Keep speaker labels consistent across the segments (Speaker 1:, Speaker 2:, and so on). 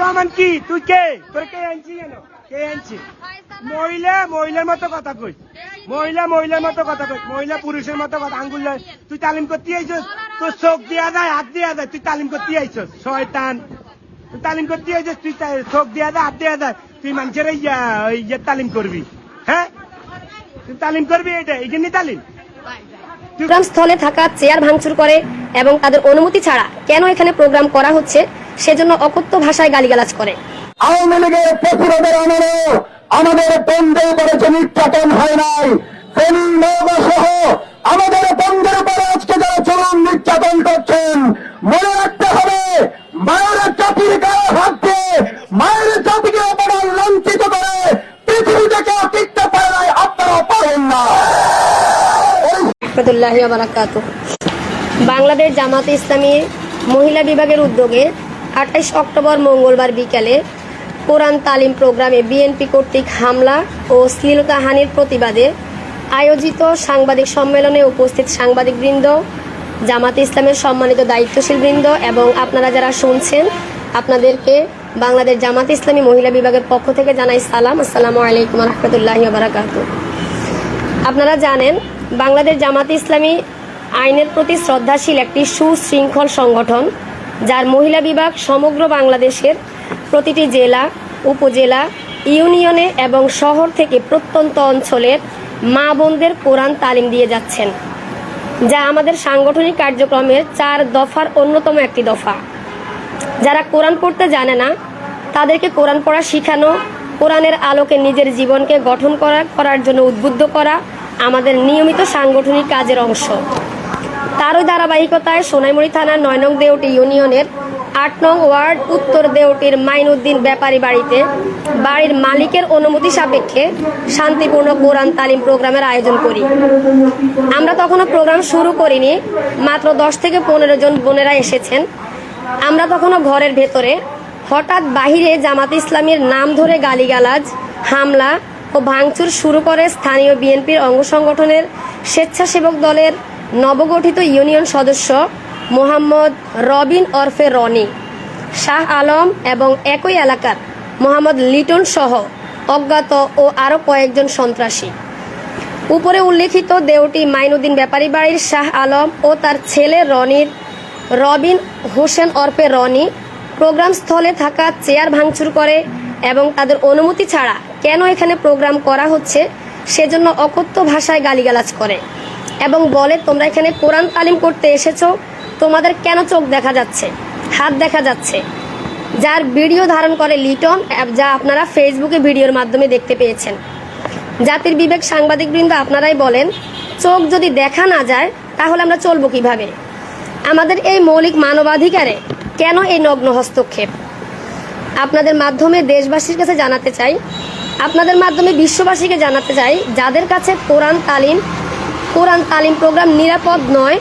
Speaker 1: প্রমাণ কি? তুই কে? তোর কে আনছি কেন কে আনছি মহিলা, মহিলার মতো কথা কই। মহিলা, মহিলার মতো কথা কই। মহিলা, পুরুষের মতো কথা। আঙ্গুল। তুই তালিম করতে আইছস? তোর চোখ দিয়া যায়, হাত দিয়া যায়। তুই তালিম করতে আইছস? শয়তান। তুই তালিম করতে আইছস? তুই চোখ দিয়া যায়, হাত দিয়া যায়। তুই মানুষের ইয়া ইয়ে তালিম করবি। হ্যাঁ? তুই তালিম করবি এটা এই তালিম?
Speaker 2: প্রোগ্রাম স্থলে থাকা চেয়ার ভাঙচুর করে এবং তাদের অনুমতি ছাড়া কেন এখানে প্রোগ্রাম করা হচ্ছে? সেজন্য অকথ্য ভাষায় গালিগালাজ করে।
Speaker 3: আওয়ামী লীগের প্রতিরোধের আমলে আমাদের বন্ধের উপরে যে নির্যাতন হয় নাই ফেনী নৌকা সহ আমাদের বন্ধের উপরে আজকে যারা চরম নির্যাতন করছেন মনে রাখতে হবে মায়ের জাতির গায়ে হাত দিয়ে মায়ের জাতিকে অপমান লাঞ্ছিত করে পৃথিবী থেকে টিকতে পারে নাই আপনারা পারেন না।
Speaker 2: বাংলাদেশ জামাতে ইসলামী মহিলা বিভাগের উদ্যোগে আঠাইশ অক্টোবর মঙ্গলবার বিকালে কোরআন তালিম প্রোগ্রামে বিএনপি কর্তৃক হামলা ও শ্লীলতাহানির প্রতিবাদে আয়োজিত সাংবাদিক সম্মেলনে উপস্থিত সাংবাদিকবৃন্দ, জামাত ইসলামের সম্মানিত দায়িত্বশীল বৃন্দ এবং আপনারা যারা শুনছেন, আপনাদেরকে বাংলাদেশ জামাত ইসলামী মহিলা বিভাগের পক্ষ থেকে জানাই সালাম। আসসালামু আলাইকুম রহমতুল্লাহ বারাকাতু আপনারা জানেন, বাংলাদেশ জামাত ইসলামী আইনের প্রতি শ্রদ্ধাশীল একটি সুশৃঙ্খল সংগঠন। যার মহিলা বিভাগ সমগ্র বাংলাদেশের প্রতিটি জেলা, উপজেলা, ইউনিয়নে এবং শহর থেকে প্রত্যন্ত অঞ্চলের মা বোনদের কোরআন তালিম দিয়ে যাচ্ছেন, যা আমাদের সাংগঠনিক কার্যক্রমের চার দফার অন্যতম একটি দফা। যারা কোরআন পড়তে জানে না, তাদেরকে কোরআন পড়া শেখানো, কোরআনের আলোকে নিজের জীবনকে গঠন করা, করার জন্য উদ্বুদ্ধ করা আমাদের নিয়মিত সাংগঠনিক কাজের অংশ। তারই ধারাবাহিকতায় সোনাইমুড়ি থানার নয় নং দেওটি ইউনিয়নের আট নং ওয়ার্ড উত্তর দেওটির মাইনুদ্দিন ব্যাপারী বাড়িতে বাড়ির মালিকের অনুমতি সাপেক্ষে শান্তিপূর্ণ কোরআন তালিম প্রোগ্রামের আয়োজন করি। আমরা তখনও প্রোগ্রাম শুরু করিনি, মাত্র দশ থেকে পনেরো জন বোনেরা এসেছেন। আমরা তখনও ঘরের ভেতরে হঠাৎ বাহিরে জামাত ইসলামের নাম ধরে গালিগালাজ, হামলা ও ভাঙচুর শুরু করে স্থানীয় বিএনপির অঙ্গ সংগঠনের স্বেচ্ছাসেবক দলের নবগঠিত ইউনিয়ন সদস্য মোহাম্মদ রবিন ওরফে রনি, শাহ আলম এবং একই এলাকার মোহাম্মদ লিটন সহ অজ্ঞাত ও আরও কয়েকজন সন্ত্রাসী। উপরে উল্লেখিত দেওটি মাইনুদ্দিন ব্যাপারী বাড়ির শাহ আলম ও তার ছেলে রনির রবিন হোসেন অর্পে রনি প্রোগ্রাম স্থলে থাকা চেয়ার ভাঙচুর করে এবং তাদের অনুমতি ছাড়া কেন এখানে প্রোগ্রাম করা হচ্ছে সেজন্য অকথ্য ভাষায় গালিগালাজ করে। এবং বলে, তোমরা এখানে কোরআন তালিম করতে এসেছ, তোমাদের কেন চোখ দেখা যাচ্ছে, হাত দেখা যাচ্ছে? যার ভিডিও ধারণ করে লিটন, যা আপনারা ফেসবুকে ভিডিওর মাধ্যমে দেখতে পেয়েছেন। জাতির বিবেক সাংবাদিকবৃন্দ আপনারাই বলেন, চোখ যদি দেখা না যায়, তাহলে আমরা চলবো কীভাবে? আমাদের এই মৌলিক মানবাধিকারে কেন এই নগ্ন হস্তক্ষেপ? আপনাদের মাধ্যমে দেশবাসীর কাছে জানাতে চাই, আপনাদের মাধ্যমে বিশ্ববাসীকে জানাতে চাই, যাদের কাছে কোরআন তালিম কোরআন তালিম প্রোগ্রাম নিরাপদ নয়,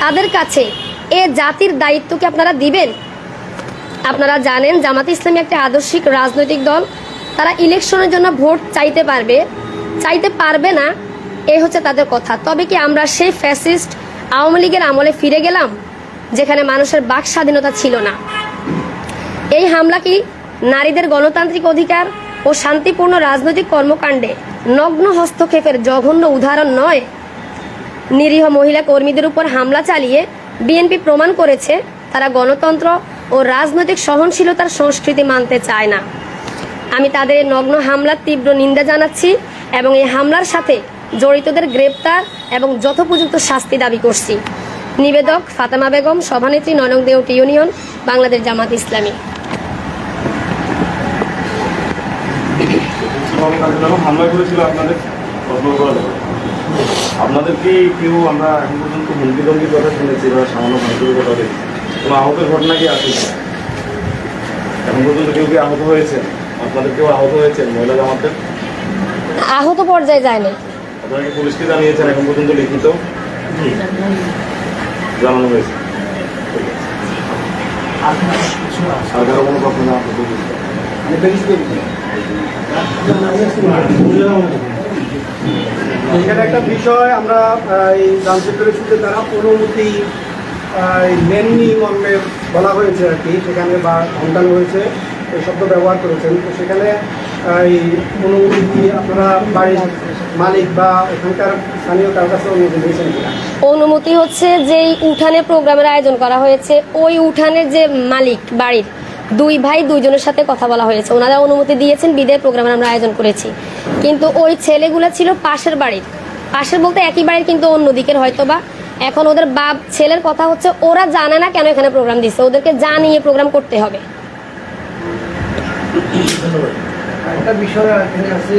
Speaker 2: তাদের কাছে এ জাতির দায়িত্ব কি আপনারা দিবেন? আপনারা জানেন জামাত ইসলামী একটা আদর্শিক রাজনৈতিক দল। তারা ইলেকশনের জন্য ভোট চাইতে পারবে চাইতে পারবে না এই হচ্ছে তাদের কথা। তবে কি আমরা সেই ফ্যাসিস্ট আওয়ামী লীগের আমলে ফিরে গেলাম, যেখানে মানুষের বাক স্বাধীনতা ছিল না? এই হামলা কি নারীদের গণতান্ত্রিক অধিকার ও শান্তিপূর্ণ রাজনৈতিক কর্মকাণ্ডে নগ্ন হস্তক্ষেপের জঘন্য উদাহরণ নয়? নিরীহ মহিলা কর্মীদের উপর হামলা চালিয়ে বিএনপি প্রমাণ করেছে, তারা গণতন্ত্র ও রাজনৈতিক সহনশীলতার সংস্কৃতি মানতে চায় না। আমি তাদের নগ্ন হামলার তীব্র নিন্দা জানাচ্ছি এবং এই হামলার সাথে জড়িতদের গ্রেপ্তার এবং যথোপযুক্ত শাস্তি দাবি করছি। নিবেদক ফাতেমা বেগম, সভানেত্রী নয়নং ইউনিয়ন, বাংলাদেশ জামাত ইসলামী।
Speaker 4: হামলা করেছিল আপনাদের? আপনাদের কি কেউ আমরা এখন পর্যন্ত হুমকি দমকির কথা শুনেছি বা সামান্য ভাঙচুরের কথা কোনো আহতের ঘটনা কি আছে? এখন পর্যন্ত কেউ কি আহত হয়েছে? আপনাদের কেউ আহত হয়েছেন মহিলা জামাতের?
Speaker 2: আহত পর্যায়ে যায়নি।
Speaker 4: আপনারা কি পুলিশকে জানিয়েছেন এখন পর্যন্ত লিখিত? জানানো হয়েছে। আর কারও কোনো প্রশ্ন না আপনাদের
Speaker 5: এখানে একটা বিষয় আমরা এই যে তারা অনুমতি নেননি মর্মে বলা হয়েছে আর কি, সেখানে বা ধমকানো হয়েছে, এই শব্দ ব্যবহার করেছেন। তো সেখানে এই অনুমতি আপনারা বাড়ির মালিক বা এখানকার স্থানীয় কারও কাছে অনুমতি দিয়েছেন
Speaker 2: অনুমতি হচ্ছে যেই উঠানে প্রোগ্রামের আয়োজন করা হয়েছে, ওই উঠানের যে মালিক বাড়ির দুই ভাই দুইজনের সাথে কথা বলা হয়েছে। ওনারা অনুমতি দিয়েছেন বিদায় প্রোগ্রামের আমরা আয়োজন করেছি। কিন্তু ওই ছেলেগুলো ছিল পাশের বাড়ির। পাশের বলতে একই বাড়ির, কিন্তু অন্য দিকের হয়তো বা এখন ওদের বাপ, ছেলের কথা হচ্ছে, ওরা জানে না কেন এখানে প্রোগ্রাম দিচ্ছে। ওদেরকে জানিয়ে প্রোগ্রাম করতে হবে।
Speaker 5: একটা বিষয় আছে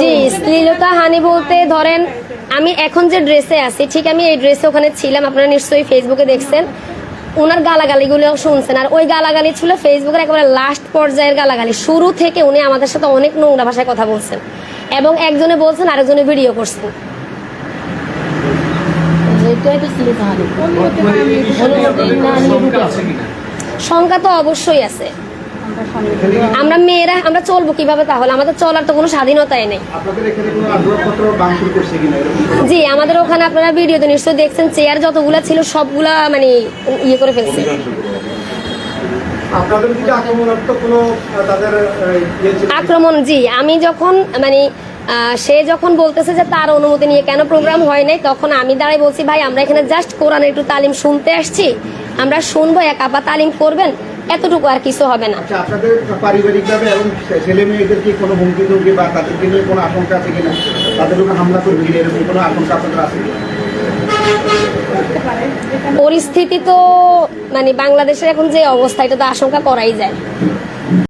Speaker 2: জি শ্লীলতা হানি বলতে ধরেন, আমি এখন যে ড্রেসে আছি, ঠিক আমি এই ড্রেসে ওখানে ছিলাম, আপনারা নিশ্চয়ই ফেসবুকে দেখছেন। ওনার গালাগালিগুলো শুনছেন, আর ওই গালাগালি ছিল ফেসবুকের একেবারে লাস্ট পর্যায়ের গালাগালি। শুরু থেকে উনি আমাদের সাথে অনেক নোংরা ভাষায় কথা বলছেন, এবং একজনে বলছেন, আরেকজনে ভিডিও করছেন। শঙ্কা তো অবশ্যই আছে। আমরা মেয়েরা আমরা চলবো কীভাবে তাহলে? আমাদের চলার তো কোনো স্বাধীনতাই নেই। জি আমাদের ওখানে আপনারা ভিডিওতে নিশ্চয়ই দেখছেন চেয়ার যতগুলা ছিল সবগুলা মানে ইয়ে করে ফেলছে।
Speaker 5: ইয়ে?
Speaker 2: আক্রমণ জি আমি যখন মানে সে যখন বলতেছে যে তার অনুমতি নিয়ে কেন প্রোগ্রাম হয় নাই তখন আমি দাঁড়াই বলছি ভাই আমরা এখানে জাস্ট কোরআনের একটু তালিম শুনতে আসছি। আমরা শুনব এক আপা তালিম করবেন এতটুকু আর কিছু হবে না।
Speaker 6: আচ্ছা আপনাদের পারিবারিকভাবে এবং ছেলে মেয়েদেরকে কোনো হুমকি টুমকি বা তাদেরকে নিয়ে কোনো আশঙ্কা আছে কিনা? তাদের উপর হামলা করবে কিনা? এরকম কোনো আশঙ্কা আপনাদের আছে?
Speaker 2: পরিস্থিতি তো মানে বাংলাদেশের এখন যে অবস্থা এটা তো আশঙ্কা করাই যায়।